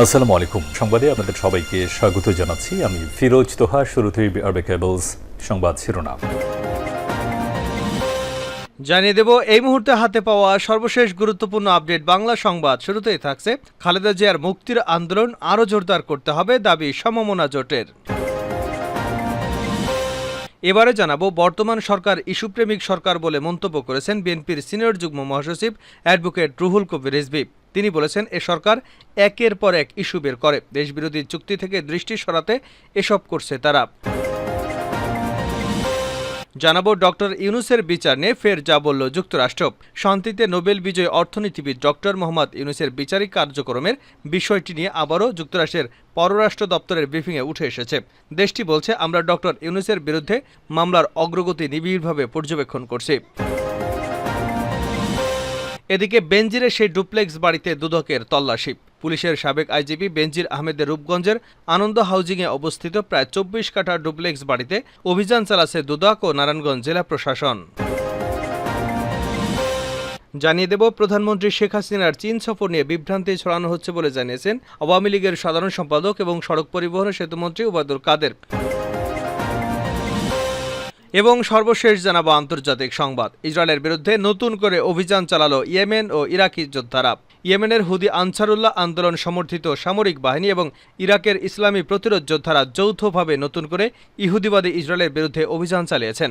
আসসালামু আলাইকুম। সংবাদে আপনাদের সবাইকে স্বাগত জানাচ্ছি। আমি ফিরোজ তোহা, শুরুতেই আরবে কেবলস সংবাদ শিরোনাম। জানিয়ে দেব, এই মুহূর্তে হাতে পাওয়া সর্বশেষ গুরুত্বপূর্ণ আপডেট বাংলা সংবাদ। শুরুতেই থাকছে খালেদা জিয়ার মুক্তির আন্দোলন আরও জোরদার করতে হবে দাবি সমমনা জোটের। এবারে জানাব, বর্তমান সরকার ইস্যুপ্রেমিক সরকার বলে মন্তব্য করেছেন বিএনপির সিনিয়র যুগ্ম মহাসচিব অ্যাডভোকেট রুহুল কবির রিজভি। তিনি বলেছেন, এ সরকার একের পর এক ইস্যু বের করে। দেশবিরোধী চুক্তি থেকে দৃষ্টি সরাতে এসব করছে তারা। জানাব ডক্টর ইউনুসের বিচার নিয়ে ফের যা বলল যুক্তরাষ্ট্র। শান্তিতে নোবেল বিজয়ী অর্থনীতিবিদ ডক্টর মোহাম্মদ ইউনুসের বিচারিক কার্যক্রমের বিষয়টি নিয়ে আবারও যুক্তরাষ্ট্রের পররাষ্ট্র দপ্তরের ব্রিফিংয়ে উঠে এসেছে। দেশটি বলছে, আমরা ডক্টর ইউনুসের বিরুদ্ধে মামলার অগ্রগতি নিবিড়ভাবে পর্যবেক্ষণ করছি। এদিকে বেঞ্জিরে সেই ডুপ্লেক্স বাড়িতে দুদকের তল্লাশি। পুলিশের সাবেক আইজিপি বেনজির আহমেদের রূপগঞ্জের আনন্দ হাউজিংয়ে অবস্থিত প্রায় চব্বিশ কাঠা ডুপ্লেক্স বাড়িতে অভিযান চালাচ্ছে দুদক ও নারায়ণগঞ্জ জেলা প্রশাসন। জানিয়ে দেব, প্রধানমন্ত্রী শেখ হাসিনার চীন সফর নিয়ে বিভ্রান্তি ছড়ানো হচ্ছে বলে জানিয়েছেন আওয়ামী লীগের সাধারণ সম্পাদক এবং সড়ক পরিবহন সেতুমন্ত্রী ওবায়দুল কাদের। এবং সর্বশেষ জানাব আন্তর্জাতিক সংবাদ। ইসরায়েলের বিরুদ্ধে নতুন করে অভিযান চালালো ইয়েমেন ও ইরাকি যোদ্ধারা। ইয়েমেনের হুদি আনসারুল্লাহ আন্দোলন সমর্থিত সামরিক বাহিনী এবং ইরাকের ইসলামী প্রতিরোধ যোদ্ধারা যৌথভাবে নতুন করে ইহুদিবাদী ইসরায়েলের বিরুদ্ধে অভিযান চালিয়েছেন।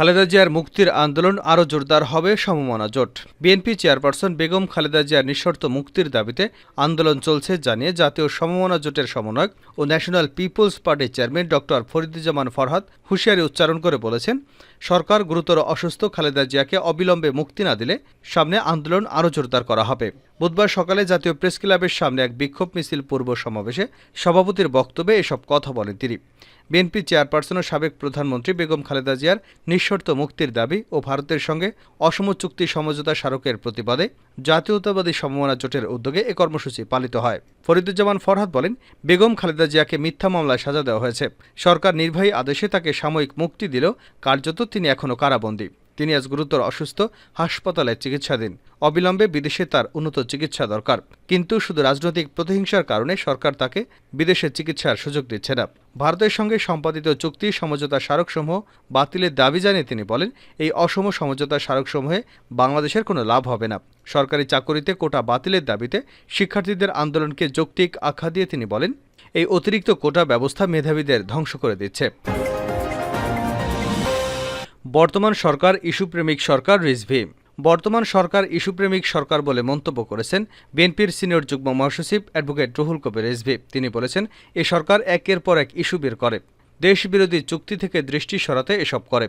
খালেদা জিয়ার মুক্তির আন্দোলন আরও জোরদার হবে সমমনা জোট। বিএনপি চেয়ারপারসন বেগম খালেদা জিয়ার নিঃশর্ত মুক্তির দাবিতে আন্দোলন চলছে জানিয়ে জাতীয় সমমনা জোটের সমন্বয়ক ও ন্যাশনাল পিপলস পার্টির চেয়ারম্যান ডক্টর ফরিদুজ্জামান ফরহাদ হুঁশিয়ারি উচ্চারণ করে বলেছেন, সরকার গুরুতর অসুস্থ খালেদা জিয়াকে অবিলম্বে মুক্তি না দিলে সামনে আন্দোলন আরও জোরদার করা হবে। বুধবার সকালে জাতীয় প্রেস ক্লাবের সামনে এক বিক্ষোভ মিছিল পূর্ব সমাবেশে সভাপতির বক্তব্যে এসব কথা বলেন তিনি। বিএনপি চেয়ারপারসন ও সাবেক প্রধানমন্ত্রী বেগম খালেদা জিয়ার নিঃশর্ত মুক্তির দাবি ও ভারতের সঙ্গে অসম চুক্তি সমঝোতা স্মারকের প্রতিবাদে জাতীয়তাবাদী সমমনা জোটের উদ্যোগে এ কর্মসূচি পালিত হয়। ফরিদুজ্জামান ফরহাদ বলেন, বেগম খালেদা জিয়াকে মিথ্যা মামলায় সাজা দেওয়া হয়েছে। সরকার নির্বাহী আদেশে তাকে সাময়িক মুক্তি দিলেও কার্যত তিনি এখনও কারাবন্দী। তিনি আজ গুরুতর অসুস্থ, হাসপাতালে চিকিৎসাধীন। অবিলম্বে বিদেশে তার উন্নত চিকিৎসা দরকার। কিন্তু শুধু রাজনৈতিক প্রতিহিংসার কারণে সরকার তাকে বিদেশে চিকিৎসার সুযোগ দিচ্ছে না। ভারতের সঙ্গে সম্পাদিত চুক্তি সমঝোতা স্মারকসমূহ বাতিলের দাবি জানিয়ে তিনি বলেন, এই অসম সমঝোতা স্মারকসমূহে বাংলাদেশের কোনো লাভ হবে না। সরকারি চাকরিতে কোটা বাতিলের দাবিতে শিক্ষার্থীদের আন্দোলনকে যৌক্তিক আখ্যা দিয়ে তিনি বলেন, এই অতিরিক্ত কোটা ব্যবস্থা মেধাবীদের ধ্বংস করে দিচ্ছে। বর্তমান সরকার ইস্যুপ্রেমিক সরকার রিজভি। বর্তমান সরকার ইস্যুপ্রেমিক সরকার বলে মন্তব্য করেছেন বিএনপির সিনিয়র যুগ্ম মহাসচিব অ্যাডভোকেট রুহুল কবির রিজভি। তিনি বলেছেন, এ সরকার একের পর এক ইস্যু বের করে। দেশবিরোধী চুক্তি থেকে দৃষ্টি সরাতে এসব করে।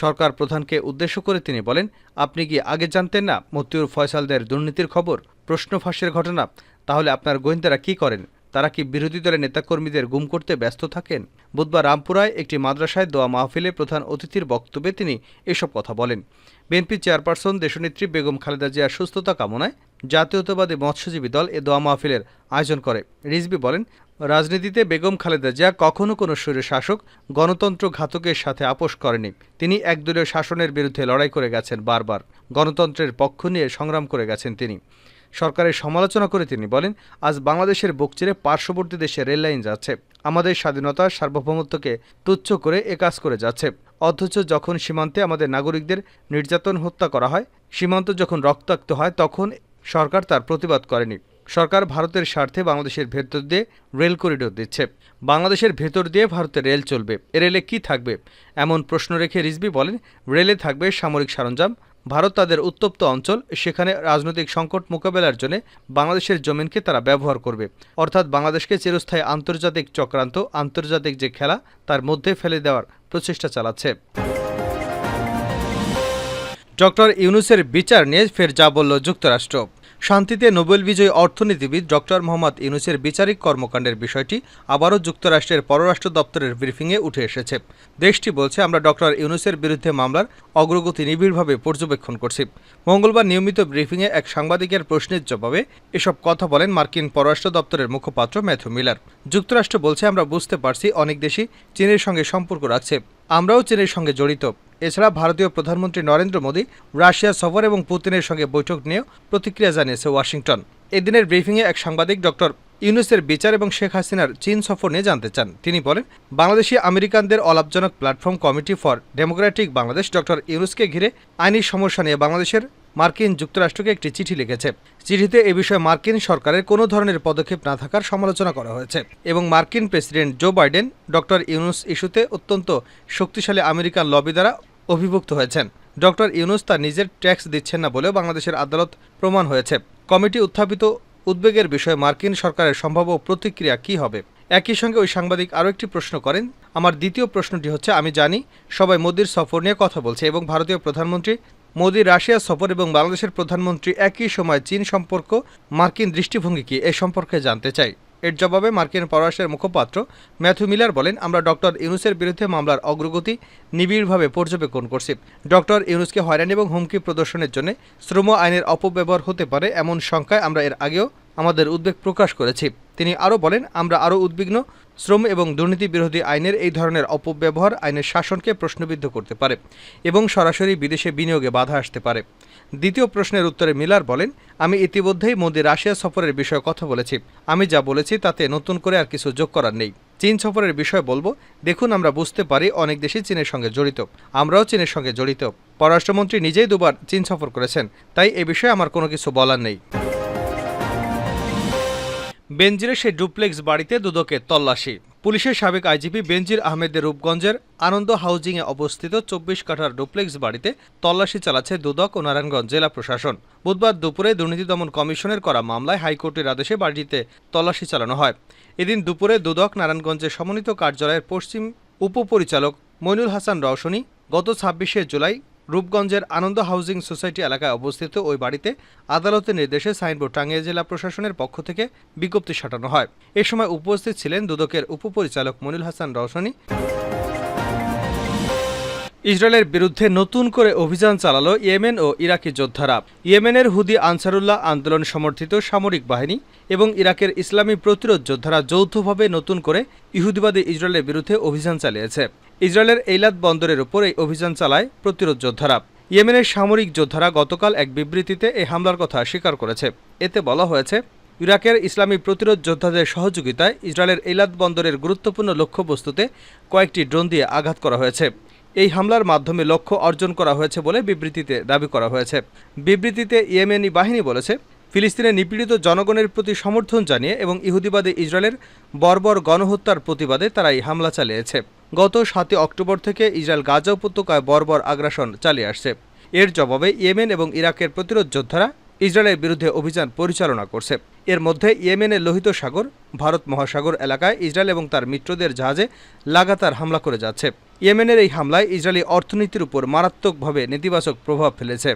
সরকার প্রধানকে উদ্দেশ্য করে তিনি বলেন, আপনি কি আগে জানতেন না মতিউর ফয়সালদের দুর্নীতির খবর? প্রশ্ন ফাঁসের ঘটনা। তাহলে আপনার গোয়েন্দারা কি করেন? তারা কি বিরোধী দলের নেতাকর্মীদের গুম করতে ব্যস্ত থাকেন? বুধবার রামপুরায় একটি মাদ্রাসায় দোয়া মাহফিলে প্রধান অতিথির বক্তব্যে তিনি এসব কথা বলেন। বিএনপি চেয়ারপারসন দেশনেত্রী বেগম খালেদা জিয়ার সুস্থতা কামনায় জাতীয়তাবাদী মৎস্যজীবী দল এ দোয়া মাহফিলের আয়োজন করে। রিজবি বলেন, রাজনীতিতে বেগম খালেদা জিয়া কখনো কোনো সুরে শাসক, গণতন্ত্র ঘাতকের সাথে আপোষ করেনি। তিনি একদলীয় শাসনের বিরুদ্ধে লড়াই করে গেছেন বারবার। গণতন্ত্রের পক্ষ নিয়ে সংগ্রাম করে গেছেন তিনি। সরকারের সমালোচনা করে তিনি বলেন, আজ বাংলাদেশের বকচিরে পার্শ্ববর্তী দেশে রেললাইন যাচ্ছে। আমাদের স্বাধীনতা সার্বভৌমত্বকে তুচ্ছ করে এ কাজ করে যাচ্ছে। অথচ যখন সীমান্তে আমাদের নাগরিকদের নির্যাতন হত্যা করা হয়, সীমান্ত যখন রক্তাক্ত হয়, তখন সরকার তার প্রতিবাদ করেনি। সরকার ভারতের স্বার্থে বাংলাদেশের ভেতর দিয়ে রেল করিডোর দিচ্ছে। বাংলাদেশের ভেতর দিয়ে ভারতের রেল চলবে। এ রেলে কী থাকবে? এমন প্রশ্ন রেখে রিজবি বলেন, রেলে থাকবে সামরিক সরঞ্জাম ভারত তাদের উত্তপ্ত অঞ্চল, সেখানে রাজনৈতিক সংকট মোকাবেলার জন্য বাংলাদেশের জমিনকে তারা ব্যবহার করবে। অর্থাৎ বাংলাদেশকে চিরস্থায়ী আন্তর্জাতিক চক্রান্ত, আন্তর্জাতিক যে খেলা, তার মধ্যে ফেলে দেওয়ার প্রচেষ্টা চালাচ্ছে। ডক্টর ইউনুসের বিচার নিয়ে ফের যা বলল যুক্তরাষ্ট্র। শান্তিতে নোবেল বিজয়ী অর্থনীতিবিদ ডক্টর মোহাম্মদ ইউনুসের বিচারিক কর্মকাণ্ডের বিষয়টি আবারও যুক্তরাষ্ট্রের পররাষ্ট্র দপ্তরের ব্রিফিংয়ে উঠে এসেছে। দেশটি বলছে, আমরা ডক্টর ইউনুসের বিরুদ্ধে মামলার অগ্রগতি নিবিড়ভাবে পর্যবেক্ষণ করছি। মঙ্গলবার নিয়মিত ব্রিফিংয়ে এক সাংবাদিকের প্রশ্নের জবাবে এসব কথা বলেন মার্কিন পররাষ্ট্র দপ্তরের মুখপাত্র ম্যাথু মিলার। যুক্তরাষ্ট্র বলছে, আমরা বুঝতে পারছি অনেক দেশই চীনের সঙ্গে সম্পর্ক রাখছে। আমরাও চীনের সঙ্গে জড়িত। এছাড়া ভারতীয় প্রধানমন্ত্রী নরেন্দ্র মোদী রাশিয়া সফর এবং পুতিনের সঙ্গে বৈঠক নিয়েও প্রতিক্রিয়া জানিয়েছে ওয়াশিংটন। এদিনের ব্রিফিংয়ে এক সাংবাদিক ডক্টর ইউনুসের বিচার এবং শেখ হাসিনার চীন সফর নিয়ে জানতে চান। তিনি বলেন, বাংলাদেশি আমেরিকানদের অলাভজনক platform committee for democratic Bangladesh doctor ইউনুসকে ঘিরে আইনি সমস্যা নিয়ে বাংলাদেশের মার্কিন যুক্তরাষ্ট্রকে একটি চিঠি লিখেছে। চিঠিতে এ বিষয়ে মার্কিন সরকারের কোনো ধরনের পদক্ষেপ না থাকার সমালোচনা করা হয়েছে এবং মার্কিন president Joe Biden doctor Yunus ইস্যুতে অত্যন্ত শক্তিশালী আমেরিকান লবি দ্বারা অভিভুক্ত হয়েছেন। ডক্টর ইউনুস তার নিজের ট্যাক্স দিচ্ছেন না বলেও বাংলাদেশের আদালত প্রমাণ হয়েছে। কমিটি উত্থাপিত উদ্বেগের বিষয়ে মার্কিন সরকারের সম্ভাব্য প্রতিক্রিয়া কী হবে? একই সঙ্গে ওই সাংবাদিক আরও একটি প্রশ্ন করেন, আমার দ্বিতীয় প্রশ্নটি হচ্ছে, আমি জানি সবাই মোদির সফর নিয়ে কথা বলছে এবং ভারতীয় প্রধানমন্ত্রী মোদি রাশিয়া সফর এবং বাংলাদেশের প্রধানমন্ত্রী একই সময় চীন সম্পর্ক, মার্কিন দৃষ্টিভঙ্গি কি এ সম্পর্কে জানতে চাই। এর জবাবে মার্কিন পররাষ্ট্রের মুখপাত্র ম্যাথু মিলার বলেন, আমরা ডক্টর ইউনুসের বিরুদ্ধে মামলার অগ্রগতি নিবিড়ভাবে পর্যবেক্ষণ করছি। ডক্টর ইউনুসকে হয়রানি এবং হুমকি প্রদর্শনের জন্য শ্রম আইনের অপব্যবহার হতে পারে এমন শঙ্কায় আমরা এর আগেও আমাদের উদ্বেগ প্রকাশ করেছি। তিনি আরও বলেন, আমরা আরও উদ্বিগ্ন, শ্রম এবং দুর্নীতি বিরোধী আইনের এই ধরনের অপব্যবহার আইনের শাসনকে প্রশ্নবিদ্ধ করতে পারে এবং সরাসরি বিদেশে বিনিয়োগে বাধা আসতে পারে। দ্বিতীয় প্রশ্নের উত্তরে মিলার বলেন, আমি ইতিমধ্যেই মোদি রাশিয়া সফরের বিষয়ে কথা বলেছি। আমি যা বলেছি তাতে নতুন করে আর কিছু যোগ করার নেই। চীন সফরের বিষয়ে বলব, দেখুন আমরা বুঝতে পারি অনেক দেশই চীনের সঙ্গে জড়িত। আমরাও চীনের সঙ্গে জড়িত। পররাষ্ট্রমন্ত্রী নিজেই দুবার চীন সফর করেছেন। তাই এ বিষয়ে আমার কোনো কিছু বলার নেই। বেনজিরের সেই ডুপ্লেক্স বাড়িতে দুদকের তল্লাশি। পুলিশের সাবেক আইজিপি বেনজির আহমেদের রূপগঞ্জের আনন্দ হাউজিংয়ে অবস্থিত চব্বিশ কাঠার ডুপ্লেক্স বাড়িতে তল্লাশি চালাচ্ছে দুদক ও নারায়ণগঞ্জ জেলা প্রশাসন। বুধবার দুপুরে দুর্নীতি দমন কমিশনের করা মামলায় হাইকোর্টের আদেশে বাড়িতে তল্লাশি চালানো হয়। এদিন দুপুরে দুদক নারায়ণগঞ্জের সমন্বিত কার্যালয়ের পশ্চিম উপপরিচালক মইনুল হাসান রওশনী গত ছাব্বিশে জুলাই রূপগঞ্জের আনন্দ হাউজিং সোসাইটি এলাকায় অবস্থিত ওই বাড়িতে আদালতের নির্দেশে সাইনবোর্ড টাঙ্গিয়ে জেলা প্রশাসনের পক্ষ থেকে বিজ্ঞপ্তি সাটানো হয়। এ সময় উপস্থিত ছিলেন দুদকের উপপরিচালক মনিল হাসান রওশনী। ইসরায়েলের বিরুদ্ধে নতুন করে অভিযান চালালো ইয়েমেন ও ইরাকি যোদ্ধারা। ইয়েমেনের হুদি আনসারুল্লাহ আন্দোলন সমর্থিত সামরিক বাহিনী এবং ইরাকের ইসলামী প্রতিরোধ যোদ্ধারা যৌথভাবে নতুন করে ইহুদিবাদী ইসরায়েলের বিরুদ্ধে অভিযান চালিয়েছে। ইসরায়েলের এইলাদ বন্দরের উপর এই অভিযান চালায় প্রতিরোধ যোদ্ধারা। ইয়েমেনের সামরিক যোদ্ধারা গতকাল এক বিবৃতিতে এই হামলার কথা স্বীকার করেছে। এতে বলা হয়েছে, ইরাকের ইসলামী প্রতিরোধ যোদ্ধাদের সহযোগিতায় ইসরায়েলের এইলাদ বন্দরের গুরুত্বপূর্ণ লক্ষ্যবস্তুতে কয়েকটি ড্রোন দিয়ে আঘাত করা হয়েছে। এই হামলার মাধ্যমে লক্ষ্য অর্জন করা হয়েছে বলে বিবৃতিতে দাবি করা হয়েছে। বিবৃতিতে ইয়েমেনি বাহিনী বলেছে, ফিলিস্তিনের নিপীড়িত জনগণের প্রতি সমর্থন জানিয়ে এবং ইহুদিবাদী ইসরায়েলের বর্বর গণহত্যার প্রতিবাদে তারা এই হামলা চালিয়েছে। গত সাতই অক্টোবর থেকে ইসরায়েল গাজা উপত্যকায় বর্বর আগ্রাসন চালিয়ে আসছে। এর জবাবে ইয়েমেন এবং ইরাকের প্রতিরোধ যোদ্ধারা ইসরায়েলের বিরুদ্ধে অভিযান পরিচালনা করছে। এর মধ্যে ইয়েমেনের লোহিত সাগর, ভারত মহাসাগর এলাকায় ইসরায়েল এবং তার মিত্রদের জাহাজে লাগাতার হামলা করে যাচ্ছে। ইয়েমেনের এই হামলায় ইসরায়েলি অর্থনীতির উপর মারাত্মকভাবে নেতিবাচক প্রভাব ফেলেছে।